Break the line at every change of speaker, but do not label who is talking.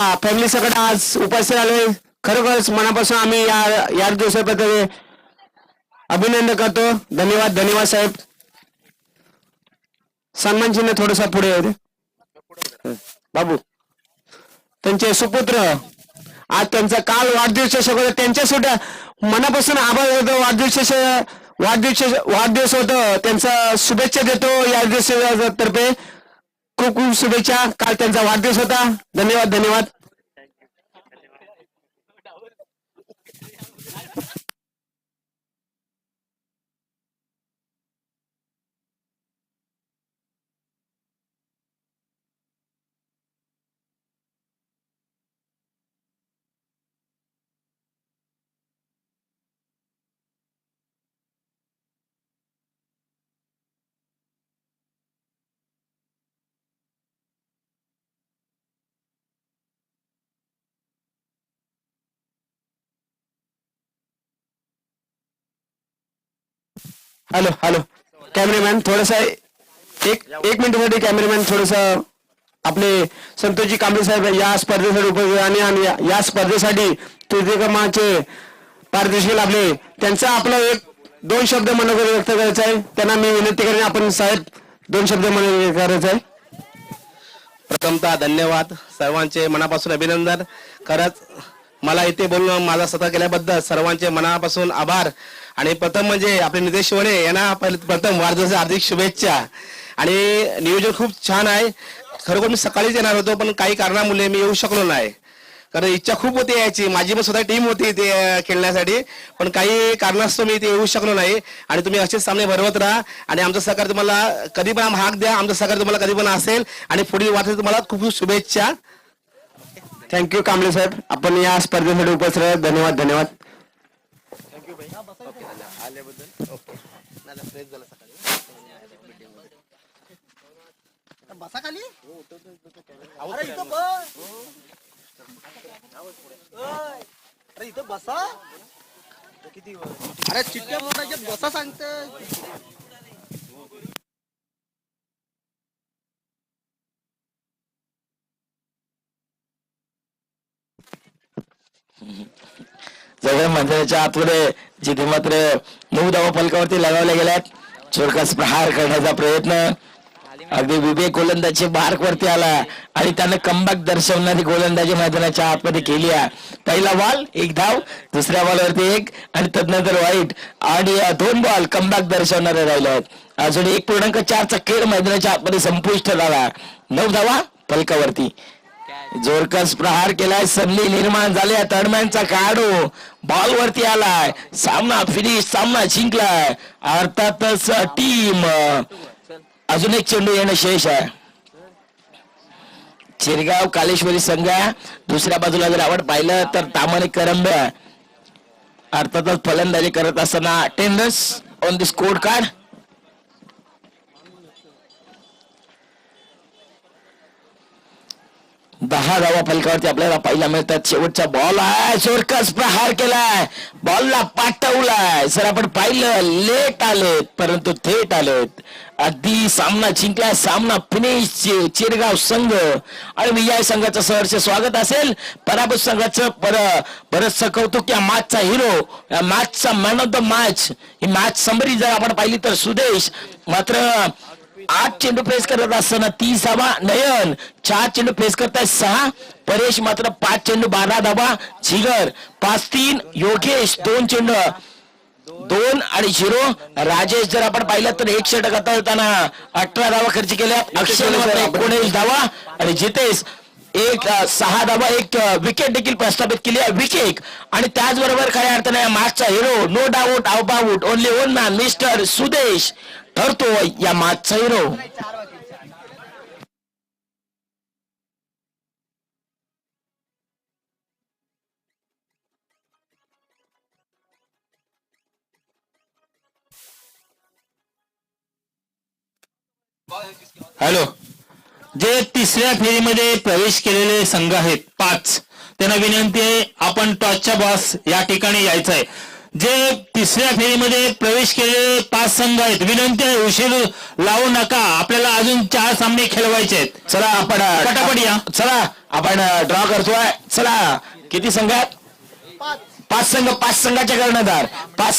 Family सकट आज उपस्थित आले. खरोखरच मनापासून आम्ही या याच दिवसाबद्दल अभिनंदन करतो. धन्यवाद धन्यवाद साहेब. सन्मान चिन्ह थोडसा पुढे बाबू त्यांचे सुपुत्र आज त्यांचा काल वाढदिवस होता त्यांच्या सुद्धा मनापासून आभार होतो वाढदिवस वाढदिवस वाढदिवस होतं. त्यांचा शुभेच्छा देतो या दिवसातर्फे. खूप खूप शुभेच्छा. काल त्यांचा वाढदिवस होता. धन्यवाद धन्यवाद. Hello hello. कॅमेरामॅन थोडासा एक एक मिनिटासाठी कॅमेरामॅन थोडस आपले संतोषजी कांबळे साहेब या स्पर्धेसाठी उपस्थित आणि आणि या- या स्पर्धेसाठी तृतीयक्रमाचे पारदर्शक लाभले. त्यांचा आपला एक दोन शब्द मनोगत व्यक्त करायचा आहे. त्यांना मी विनंती करेन आपण साहेब दोन शब्द मनोगत करायचं आहे.
प्रथमतः धन्यवाद. सर्वांचे मनापासून अभिनंदन. खरंच मला इथे बोलून माझा स्वतः केल्याबद्दल सर्वांचे मनापासून आभार. आणि प्रथम म्हणजे आपले नितेश शिवणे यांना प्रथम वाढदिवसाच्या हार्दिक शुभेच्छा. आणि नियोजन खूप छान आहे. खरोखर मी सकाळीच येणार होतो पण काही कारणामुळे मी येऊ शकलो नाही. कारण इच्छा खूप होती यायची माझी पण स्वतः टीम होती ते खेळण्यासाठी. पण काही कारणास्तव मी इथे येऊ शकलो नाही. आणि तुम्ही असेच सामने भरवत राहा. आणि आमचं सहकार्य तुम्हाला कधी पण हाक द्या. आमचं सहकार्य तुम्हाला कधी पण असेल. आणि पुढील वाटत तुम्हाला खूप खूप शुभेच्छा.
थँक्यू कांबळे साहेब आपण या स्पर्धेसाठी उपस्थित राहा. धन्यवाद धन्यवाद
बसा खाली अरे इथं बस ओय, अरे इथं बसा किती अरे चिट्ट्या मोठाच्या बसा सांगते
जगन मंदिराच्या आतमध्ये जिथे मात्र नऊ धावा फलकावरती लगावल्या गेल्यात चोरकास प्रहार करण्याचा प्रयत्न. अगदी विवेक गोलंदाजी बार्क वरती आला आणि त्यानं कमबॅक दर्शवणारी गोलंदाजी मैदानाच्या आतमध्ये केली आहे. पहिला बॉल एक धाव दुसऱ्या बॉलवरती एक आणि तदनंतर वाईट. आणि दोन बॉल कमबॅक दर्शवणारे राहिले अजून एक पूर्णांक चारचा खेळ मैदानाच्या आतमध्ये संपुष्ट झाला नऊ धावा फलकावरती जोरकस प्रहार केलाय संधी निर्माण झाल्या तडम्यांचा काढू. बॉल वरती आलाय. सामना फिनिश सामना जिंकलाय. अर्थातच टीम अजून एक चेंडू येणं शेष आहे. चिरगाव कालेश्वरी संघ दुसऱ्या बाजूला जर आवड पाहिलं तर तामाने करंब अर्थातच फलंदाजी करत असताना attendance on the score card दहा धावा फलकावरती आपल्याला पाहायला मिळतात. शेवटचा बॉल आहे. चोरकस प्रहार केलाय. बॉलला पाठवलाय. सर आपण पाहिलं लेट आलेत परंतु थेट आलेत. अगदी सामना जिंकला सामना फिनिश चिरगाव संघ आणि विजय संघाचं सहर्ष स्वागत असेल. पराभूत संघाचं पर बरंचसं कौतुक या मॅचचा हिरो या मॅचचा मॅन ऑफ द मॅच ही मॅच समरी जर आपण पाहिली तर सुदेश मात्र आठ चेंडू फेस करत असताना तीस धावा. नयन चार चेंडू फेस करताय सहा. परेश मात्र पाच चेंडू बारा धावा. झिगर पाच तीन. योगेश दोन चेंडू. दोन आणि झिरो. राजेश जर आपण पाहिलं तर एक षटक आता होताना अठरा धावा खर्च केल्या. अक्षय मात्र एकोणीस धावा. आणि जितेश एक सहा धावा एक विकेट देखील प्रस्थापित केली आहे. विकेट आणि त्याचबरोबर खऱ्या अर्थाने मॅचचा hero no doubt out out only one man mister Sudesh. ठरतो या मागचा हिरो
हॅलो जे तिसऱ्या फेरीमध्ये प्रवेश केलेले संघ आहेत पाच. त्यांना विनंती आहे आपण टॉचच्या बॉस या ठिकाणी यायचं आहे जे तिसऱ्या फेरीमध्ये प्रवेश केलेले पाच संघ आहेत विनंती आहे उशीर लावू नका. आपल्याला अजून चार सामने खेळवायचे आहेत.
चला आपण
पटापट या.
चला आपण ड्रॉ करतोय. चला किती संघात पाच. संघ पाच संघाचे कर्णधार.